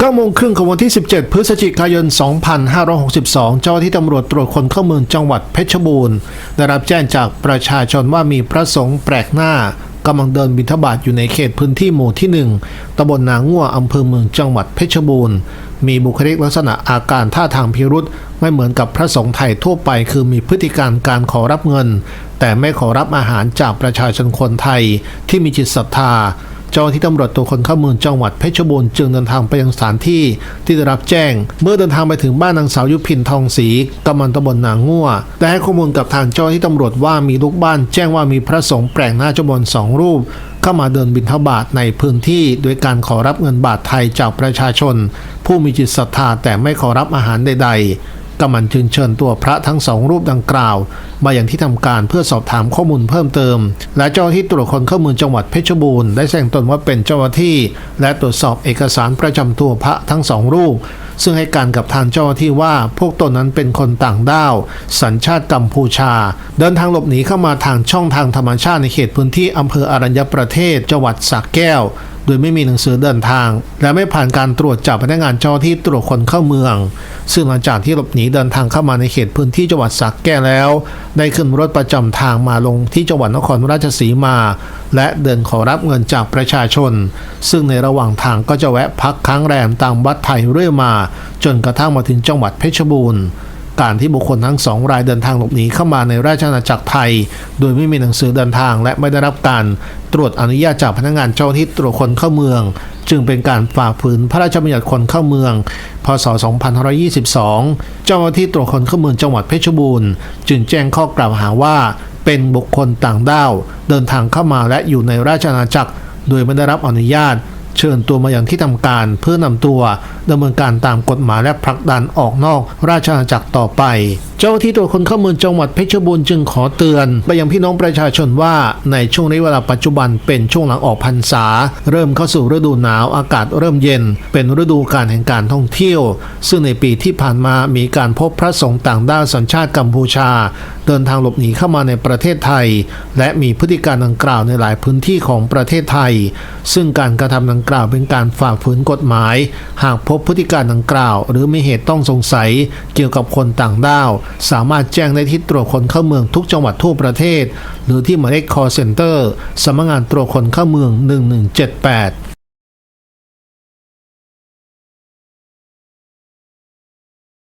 9โมงครึ่งของวันที่ 17 พฤศจิกายน 2562 เจ้าหน้าที่ตำรวจตรวจคนเข้าเมืองจังหวัดเพชรบูรณ์ ได้รับแจ้งจากประชาชนว่ามีพระสงฆ์แปลกหน้ากำลังเดินบิณฑบาตอยู่ในเขตพื้นที่หมู่ที่ 1ตำบลนาง่วอำเภอเมืองจังหวัดเพชรบูรณ์ มีบุคลิกลักษณะอาการท่าทางพิรุษไม่เหมือนกับพระสงฆ์ไทยทั่วไปคือมีพฤติการการขอรับเงิน แต่ไม่ขอรับอาหารจากประชาชนคนไทยที่มีจิตศรัทธา เจ้าที่ตำรวจตัวคนเข้าเมืองจังหวัดเพชรบูรณ์จึงเดินทางไปยังสถานที่ที่ได้รับแจ้ง เมื่อเดินทางไปถึงบ้านนางสาวยุพินทองศรีกำมันตำบลนางงั่วได้ให้ข้อมูลกับทางเจ้าที่ตำรวจว่ามีลูกบ้าน แจ้งว่ามีพระสงฆ์แปลกหน้าจำนวนสองรูปเข้ามาเดินบิณฑบาตในพื้นที่โดยการขอรับเงินบาทไทยจากประชาชน ผู้มีจิตศรัทธาแต่ไม่ขอรับอาหารใดๆ กำมันจึงเชิญตัวพระทั้งสองรูปดังกล่าว มาอย่างที่ทำการเพื่อสอบถามข้อมูลเพิ่มเติม และเจ้าหน้าที่ตรวจคนเข้าเมืองจังหวัดเพชรบูรณ์ได้แจ้งตนว่าเป็นเจ้าหน้าที่ และตรวจสอบเอกสารประจำตัวพระทั้งสองรูป ซึ่งให้การกับทางเจ้าหน้าที่ว่าพวกตนนั้นเป็นคนต่างด้าว สัญชาติกัมพูชา เดินทางหลบหนีเข้ามาทางช่องทางธรรมชาติในเขตพื้นที่อำเภออรัญญประเทศจังหวัดสระแก้ว ดยไม่มีหนังสือเดินทาง และไม่ผ่านการตรวจจับพนักงานเจ้าที่ตรวจคนเข้าเมือง ซึ่งหลังจากที่หลบหนีเดินทางเข้ามาในเขตพื้นที่จังหวัดสระแก้แล้ว ได้ขึ้นรถประจำทางมาลงที่จังหวัดนครราชสีมา และเดินขอรับเงินจากประชาชน ซึ่งในระหว่างทางก็จะแวะพักค้างแรมตามวัดไทยเรื่อยมา จนกระทั่งมาถึงจังหวัดเพชรบูรณ์ การที่บุคคลทั้งสองรายเดินทางหลบหนีเข้ามาในราชอาณาจักรไทย โดยไม่มีหนังสือเดินทางและไม่ได้รับการตรวจอนุญาตจากพนักงานเจ้าหน้าที่ตรวจคนเข้าเมือง จึงเป็นการฝ่าฝืนพระราชบัญญัติคนเข้าเมือง พศ 2522 เจ้าหน้าที่ตรวจคนเข้าเมืองจังหวัดเพชรบูรณ์ จึงแจ้งข้อกล่าวหาว่า เป็นบุคคลต่างด้าว เดินทางเข้ามาและอยู่ในราชอาณาจักร โดยไม่ได้รับอนุญาต เชิญตัวมาอย่างที่ทำการเพื่อนำตัวดำเนินการตามกฎหมายและผลักดันออกนอกราชอาณาจักรต่อไป เจ้าที่ตรวจคนเข้าเมืองจังหวัดเพชรบูรณ์จึงขอเตือน ไปยังพี่น้องประชาชนว่าในช่วงนี้เวลาปัจจุบันเป็นช่วงหลังออกพรรษา เริ่มเข้าสู่ฤดูหนาวอากาศเริ่มเย็น เป็นฤดูการแห่งการท่องเที่ยว ซึ่งในปีที่ผ่านมามีการพบพระสงฆ์ต่างด้าวสัญชาติกัมพูชา เดินทางหลบหนีเข้ามาในประเทศไทย และมีพฤติการดังกล่าวในหลายพื้นที่ของประเทศไทย ซึ่งการกระทำดังกล่าวเป็นการฝ่าฝืนกฎหมาย หากพบพฤติการดังกล่าว หรือมีเหตุต้องสงสัยเกี่ยวกับคนต่างด้าว สามารถแจ้งได้ที่ตรวจคนเข้าเมืองทุกจังหวัดทั่วประเทศ หรือที่หมายเลข call center สำนักงานตรวจคนเข้าเมือง 1178